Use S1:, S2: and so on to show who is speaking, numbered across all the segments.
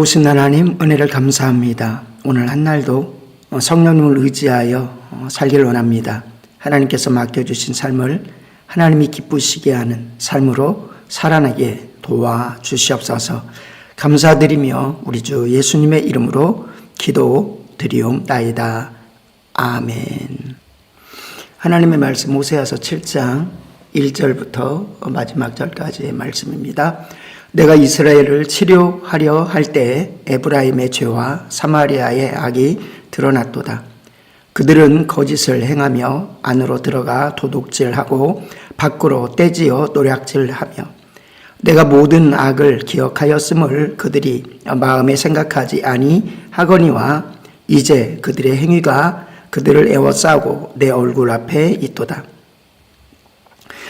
S1: 오신 하나님 은혜를 감사합니다. 오늘 한 날도 어, 성령님을 의지하여 어, 살기를 원합니다. 하나님께서 맡겨주신 삶을 하나님이 기쁘시게 하는 삶으로 살아나게 도와주시옵소서 감사드리며 우리 주 예수님의 이름으로 기도 드리옵나이다. 아멘. 하나님의 말씀 오세아서 7장 1절부터 마지막 절까지의 말씀입니다. 내가 이스라엘을 치료하려 할때 에브라임의 죄와 사마리아의 악이 드러났도다. 그들은 거짓을 행하며 안으로 들어가 도둑질하고 밖으로 떼지어 노략질하며 내가 모든 악을 기억하였음을 그들이 마음에 생각하지 아니하거니와 이제 그들의 행위가 그들을 애워싸고 내 얼굴 앞에 있도다.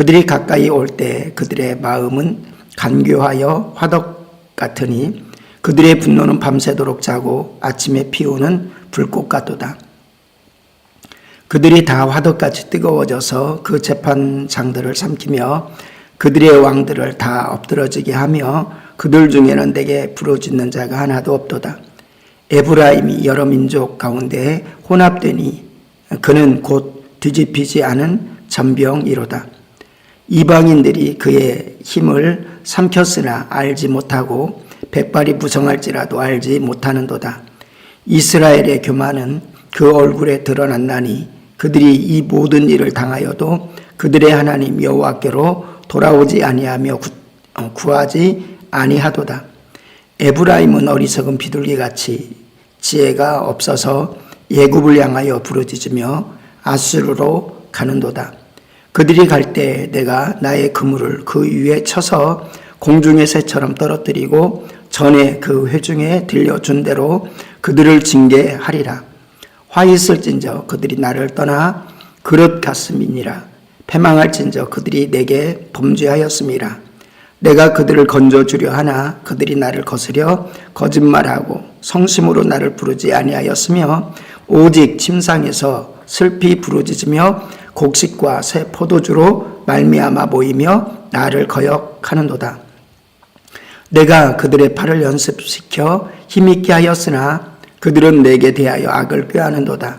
S1: 그들이 가까이 올 때 그들의 마음은 간교하여 화덕 같으니 그들의 분노는 밤새도록 자고 아침에 피우는 불꽃 같도다. 그들이 다 화덕같이 뜨거워져서 그 재판장들을 삼키며 그들의 왕들을 다 엎드러지게 하며 그들 중에는 내게 부르짖는 자가 하나도 없도다. 에브라임이 여러 민족 가운데 혼합되니 그는 곧 뒤집히지 않은 전병이로다. 이방인들이 그의 힘을 삼켰으나 알지 못하고 백발이 부성할지라도 알지 못하는도다. 이스라엘의 교만은 그 얼굴에 드러났나니 그들이 이 모든 일을 당하여도 그들의 하나님 여호와께로 돌아오지 아니하며 구, 어, 구하지 아니하도다. 에브라임은 어리석은 비둘기 같이 지혜가 없어서 예굽을 향하여 부르짖으며 아수르로 가는도다. 그들이 갈 때 내가 나의 그물을 그 위에 쳐서 공중의 새처럼 떨어뜨리고 전에 그 회중에 들려준 대로 그들을 징계하리라. 화 있을진저 그들이 나를 떠나 그릇 같음이니라. 패망할진저 그들이 내게 범죄하였음이라. 내가 그들을 건져주려 하나 그들이 나를 거스려 거짓말하고 성심으로 나를 부르지 아니하였으며 오직 침상에서 슬피 부르짖으며 곡식과 새 포도주로 말미암아 모이며 나를 거역하는도다. 내가 그들의 팔을 연습시켜 힘있게 하였으나 그들은 내게 대하여 악을 꾀하는도다.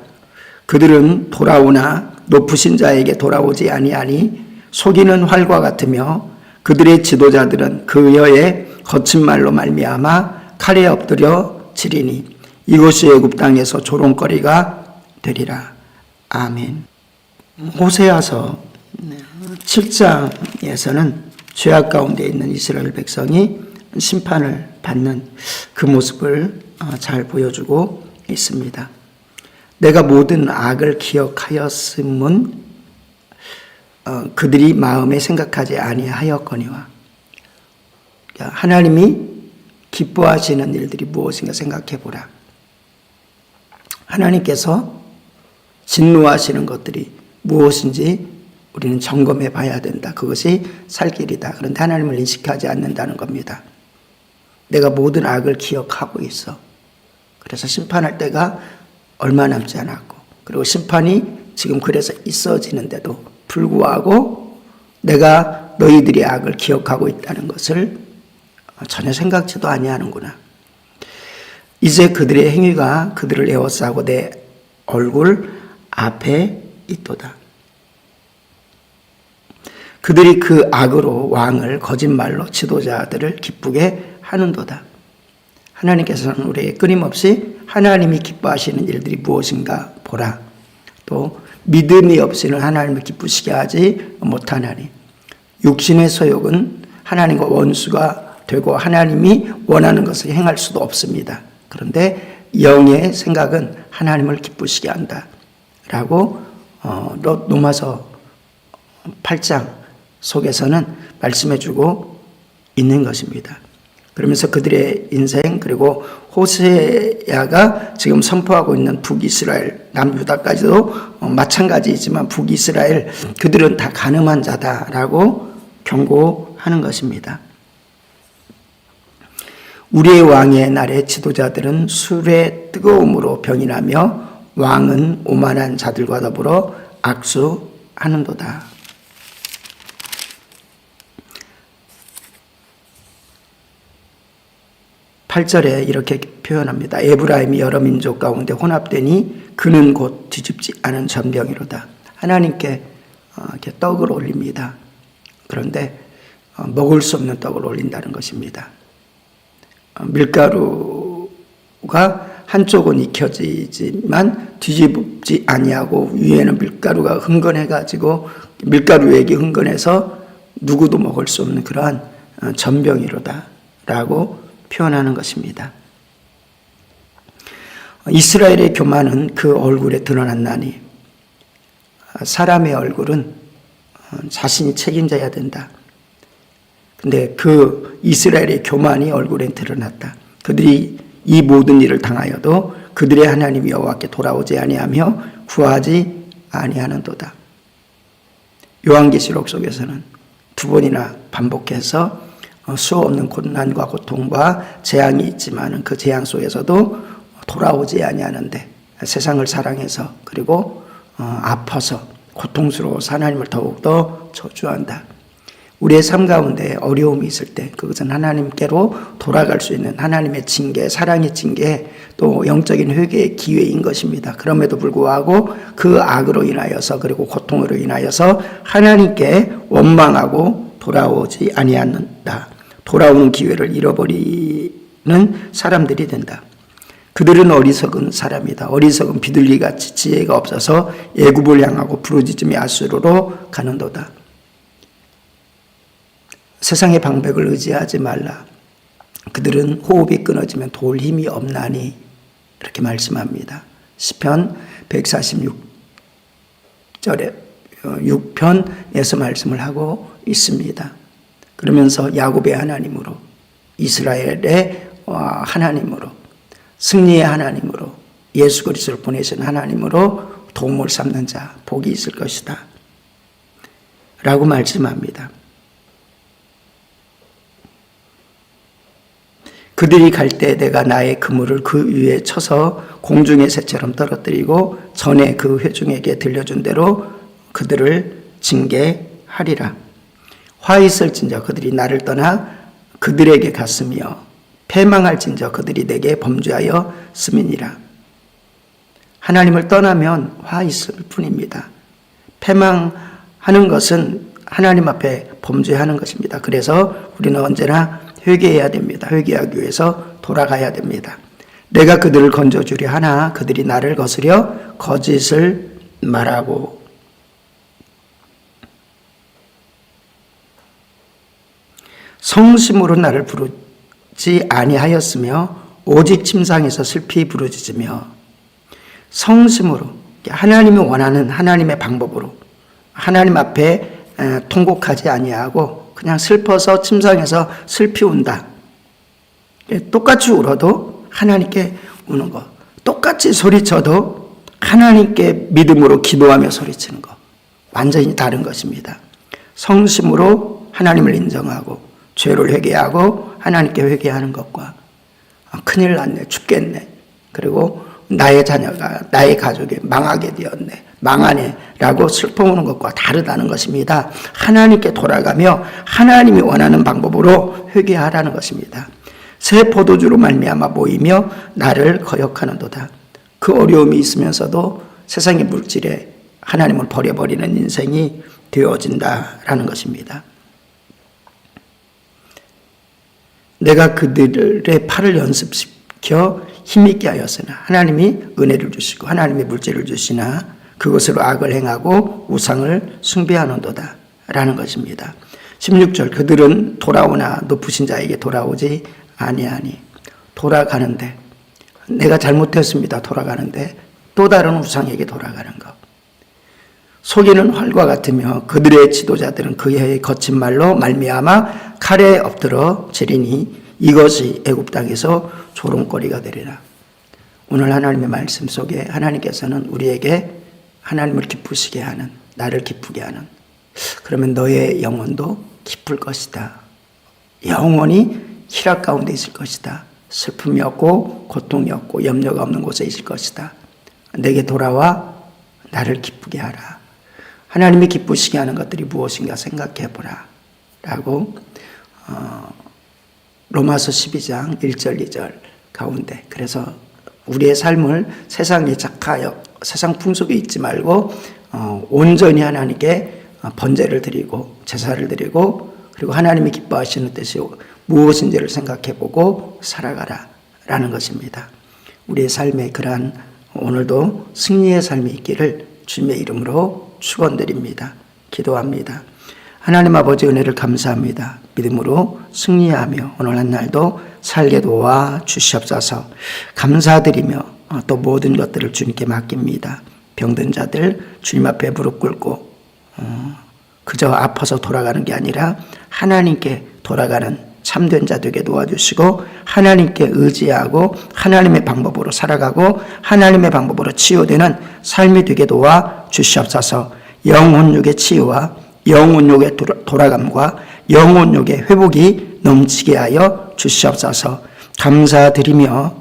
S1: 그들은 돌아오나 높으신 자에게 돌아오지 아니하니 속이는 활과 같으며 그들의 지도자들은 그 여의 거친 말로 말미암아 칼에 엎드려 지리니 이곳이 애굽 땅에서 조롱거리가 되리라. 아멘. 호세아서 7장에서는 죄악 가운데 있는 이스라엘 백성이 심판을 받는 그 모습을 어, 잘 보여주고 있습니다. 내가 모든 악을 기억하였음은 어, 그들이 마음에 생각하지 아니하였거니와 하나님이 기뻐하시는 일들이 무엇인가 생각해 보라. 하나님께서 진노하시는 것들이 무엇인지 우리는 점검해 봐야 된다. 그것이 살 길이다. 그런데 하나님을 인식하지 않는다는 겁니다. 내가 모든 악을 기억하고 있어. 그래서 심판할 때가 얼마 남지 않았고, 그리고 심판이 지금 그래서 있어지는데도 불구하고 내가 너희들의 악을 기억하고 있다는 것을 전혀 생각지도 아니하는구나. 이제 그들의 행위가 그들을 에워싸고 내 얼굴 앞에 있도다. 그들이 그 악으로 왕을 거짓말로 지도자들을 기쁘게 하는도다. 하나님께서는 우리에게 끊임없이 하나님이 기뻐하시는 일들이 무엇인가 보라. 또 믿음이 없이는 하나님을 기쁘시게 하지 못하나니 육신의 소욕은 하나님과 원수가 되고 하나님이 원하는 것을 행할 수도 없습니다. 그런데 영의 생각은 하나님을 기쁘시게 한다. 라고 어, 로마서 8장 속에서는 말씀해 주고 있는 것입니다. 그러면서 그들의 인생 그리고 호세야가 지금 선포하고 있는 북이스라엘, 남유다까지도 어, 마찬가지이지만 북이스라엘 그들은 다 가늠한 자다라고 경고하는 것입니다. 우리의 왕의 날에 지도자들은 술의 뜨거움으로 병이 나며 왕은 오만한 자들과 더불어 악수하는도다. 8절에 이렇게 표현합니다. 에브라임이 여러 민족 가운데 혼합되니 그는 곧 뒤집지 않은 전병이로다. 하나님께 어, 떡을 올립니다. 그런데 어, 먹을 수 없는 떡을 올린다는 것입니다. 어, 밀가루가 한쪽은 익혀지지만 뒤집지 아니하고 위에는 밀가루가 흥건해 가지고 밀가루액이 흥건해서 누구도 먹을 수 없는 그러한 전병이로다라고 표현하는 것입니다. 이스라엘의 교만은 그 얼굴에 드러났나니 사람의 얼굴은 자신이 책임져야 된다. 근데 그 이스라엘의 교만이 얼굴에 드러났다. 그들이 이 모든 일을 당하여도 그들의 하나님 여호와께 돌아오지 아니하며 구하지 아니하는도다. 요한계시록 속에서는 두 번이나 반복해서 어, 수 없는 고난과 고통과 재앙이 있지만은 그 재앙 속에서도 돌아오지 아니하는데 세상을 사랑해서 그리고 어, 아파서 고통스러워서 하나님을 더욱더 저주한다. 우리의 삶 가운데 어려움이 있을 때 그것은 하나님께로 돌아갈 수 있는 하나님의 징계, 사랑의 징계, 또 영적인 회개의 기회인 것입니다. 그럼에도 불구하고 그 악으로 인하여서 그리고 고통으로 인하여서 하나님께 원망하고 돌아오지 아니하는다. 돌아오는 기회를 잃어버리는 사람들이 된다. 그들은 어리석은 사람이다. 어리석은 비둘기 같이 지혜가 없어서 애굽을 향하고 부르짖음이 아수르로 가는도다. 세상의 방백을 의지하지 말라. 그들은 호흡이 끊어지면 도울 힘이 없나니 이렇게 말씀합니다. 시편 146절에 6편에서 말씀을 하고 있습니다. 그러면서 야곱의 하나님으로 이스라엘의 어, 하나님으로 승리의 하나님으로 예수 그리스도를 보내신 하나님으로 도움을 삼는 자 복이 있을 것이다. 라고 말씀합니다. 그들이 갈 때 내가 나의 그물을 그 위에 쳐서 공중의 새처럼 떨어뜨리고 전에 그 회중에게 들려준 대로 그들을 징계하리라. 화 있을진저 그들이 나를 떠나 그들에게 갔으며 패망할진저 그들이 내게 범죄하여 스민이라. 하나님을 떠나면 화 있을 뿐입니다. 패망하는 것은 하나님 앞에 범죄하는 것입니다. 그래서 우리는 언제나 회개해야 됩니다. 회개하기 위해서 돌아가야 됩니다. 내가 그들을 건져주려 하나 그들이 나를 거스려 거짓을 말하고 성심으로 나를 부르지 아니하였으며 오직 침상에서 슬피 부르짖으며 성심으로 하나님이 원하는 하나님의 방법으로 하나님 앞에 통곡하지 아니하고 그냥 슬퍼서 침상에서 슬피 운다. 똑같이 울어도 하나님께 우는 거. 똑같이 소리쳐도 하나님께 믿음으로 기도하며 소리치는 거. 완전히 다른 것입니다. 성심으로 하나님을 인정하고 죄를 회개하고 하나님께 회개하는 것과 아, 큰일 났네, 죽겠네. 그리고 나의 자녀가, 나의 가족이 망하게 되었네, 망하네, 라고 슬퍼하는 것과 다르다는 것입니다. 하나님께 돌아가며 하나님이 원하는 방법으로 회개하라는 것입니다. 새 포도주로 말미암아 모이며 나를 거역하는도다. 그 어려움이 있으면서도 세상의 물질에 하나님을 버려버리는 인생이 되어진다라는 것입니다. 내가 그들의 팔을 연습시켜 힘있게 하였으나 하나님이 은혜를 주시고 하나님의 물질을 주시나 그것으로 악을 행하고 우상을 숭배하는도다 라는 것입니다. 16절 그들은 돌아오나 높으신 자에게 돌아오지 아니하니 돌아가는데 내가 잘못했습니다. 돌아가는데 또 다른 우상에게 돌아가는 것. 속이는 활과 같으며 그들의 지도자들은 그의 거친 말로 말미암아 칼에 엎드러 지리니 이것이 애굽 땅에서 조롱거리가 되리라. 오늘 하나님의 말씀 속에 하나님께서는 우리에게 하나님을 기쁘시게 하는 나를 기쁘게 하는 그러면 너의 영혼도 기쁠 것이다. 영원히 희락 가운데 있을 것이다. 슬픔이 없고 고통이 없고 염려가 없는 곳에 있을 것이다. 내게 돌아와 나를 기쁘게 하라. 하나님이 기쁘시게 하는 것들이 무엇인가 생각해 보라. 라고 어, 로마서 12장 1절 2절 가운데 그래서 우리의 삶을 세상에 착하여 세상 풍속에 있지 말고 어, 온전히 하나님께 어, 번제를 드리고 제사를 드리고 그리고 하나님이 기뻐하시는 뜻이 무엇인지를 생각해 보고 살아가라 라는 것입니다. 우리의 삶에 그러한 오늘도 승리의 삶이 있기를 주님의 이름으로 축원드립니다. 기도합니다. 하나님 아버지 은혜를 감사합니다. 믿음으로 승리하며 오늘 한 날도 살게 도와 주시옵소서. 감사드리며 어, 또 모든 것들을 주님께 맡깁니다. 병든 자들 주님 앞에 무릎 꿇고 어, 그저 아파서 돌아가는 게 아니라 하나님께 돌아가는 참된 자 되게 도와주시고 하나님께 의지하고 하나님의 방법으로 살아가고 하나님의 방법으로 치유되는 삶이 되게 도와 주시옵소서. 영혼육의 치유와 영혼육의 돌아- 돌아감과 영혼육의 회복이 넘치게 하여 주시옵소서. 감사드리며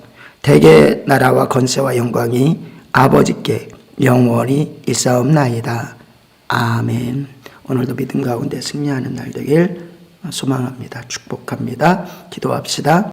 S1: 대개 나라와 건세와 영광이 아버지께 영원히 있사옵나이다. 아멘. 오늘도 믿음 가운데 승리하는 날 되길 소망합니다. 축복합니다. 기도합시다.